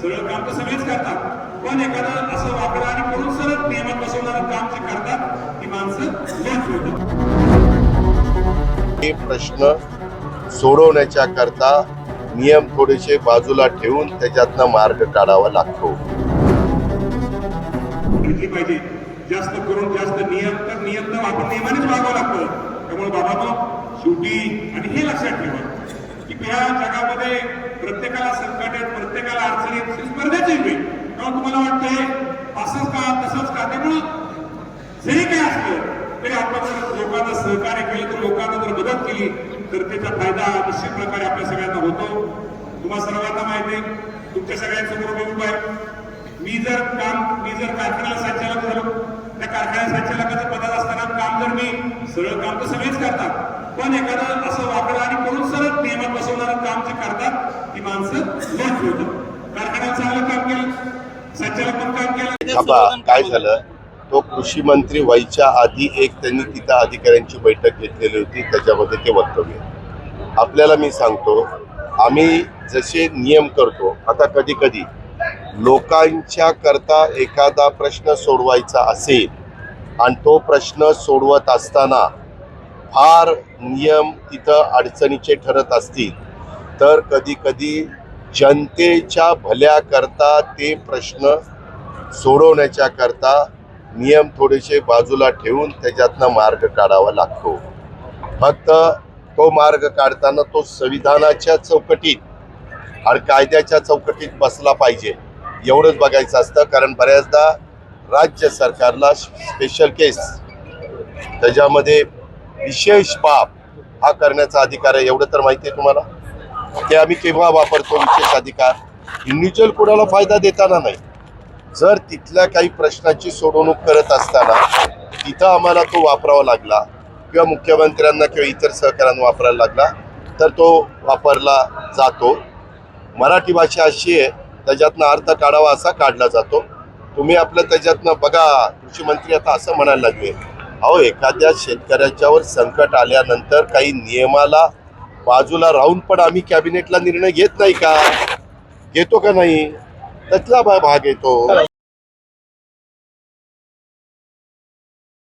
सरळ काम तर सगळेच करतात. पण एखादं असं वाकडं आणि करून सरळ नियमात बसवणारं काम जे करतात ती माणसं हे प्रश्न सोडवण्याच्या करता नियम थोडेसे बाजूला ठेवून त्याच्यातनं मार्ग काढावा लागतो. घेतली पाहिजे. जास्त करून जास्त नियम तर नियम तर आपण नियमानेच वागावं लागतं. त्यामुळे बाबा शेवटी आणि हे लक्षात ठेवा की या जगामध्ये प्रत्येकाला संकट का त्यामुळं जरी काही असलं तरी आपण जर लोकांना सहकार्य केलं तर लोकांना जर मदत केली तर त्याचा फायदा निश्चित प्रकारे आपल्या सगळ्यांना होतो. तुम्हा सर्वांना माहिती आहे तुमच्या सगळ्यांसमोर मी आहे. मी जर काम मी जर कारखान्याला संचालक झालो त्या कारखान्या संचालकाच्या पदात असताना काम जर मी सरळ काम तर सगळेच करतात. पण एखादं असं वाकडं आणि करून सरळ नियमात बसवणारं काम जे करतात ती माणसं लेट ठेवतात कारखान्यात चांगलं काम केलं संचालक काय झालं? तो कृषी मंत्री व्हायच्या आधी एक त्यांनी तिथं अधिकाऱ्यांची बैठक घेतलेली होती त्याच्यामध्ये ते वक्तव्य आपल्याला मी सांगतो आम्ही जसे नियम करतो आता कधी कधी लोकांच्या करता एखादा प्रश्न सोडवायचा असेल आणि तो प्रश्न सोडवत असताना फार नियम तिथं अडचणीचे ठरत असतील तर कधी कधी जनतेच्या भल्याकरता ते प्रश्न सोडवण्याच्या करता नियम थोडेसे बाजूला ठेवून त्याच्यातनं मार्ग काढावा लागतो. फक्त तो मार्ग काढताना तो संविधानाच्या चौकटीत आणि कायद्याच्या चौकटीत बसला पाहिजे. एवढंच बघायचं असतं कारण बऱ्याचदा राज्य सरकारला स्पेशल केस त्याच्यामध्ये विशेष पाप हा करण्याचा अधिकार आहे. एवढं तर माहिती आहे तुम्हाला? ते आम्ही केव्हा वापरतो विशेष अधिकार इंडिव्हिज्युअल कोणाला फायदा देताना नाही. जर तिथल्या काही प्रश्नाची सोडवणूक करत असताना तिथं आम्हाला तो वापरावा लागला किंवा मुख्यमंत्र्यांना किंवा इतर सहकाऱ्यांना वापरायला लागला तर तो वापरला जातो. मराठी भाषा अशी आहे त्याच्यातनं अर्थ काढावा असा काढला जातो. तुम्ही आपलं त्याच्यातनं बघा कृषी मंत्री आता असं म्हणायला लागले अहो एखाद्या शेतकऱ्याच्यावर संकट आल्यानंतर काही नियमाला बाजूला राहून पण आम्ही कॅबिनेटला निर्णय घेत नाही का? घेतो का नाही? त्यातला भाग येतो.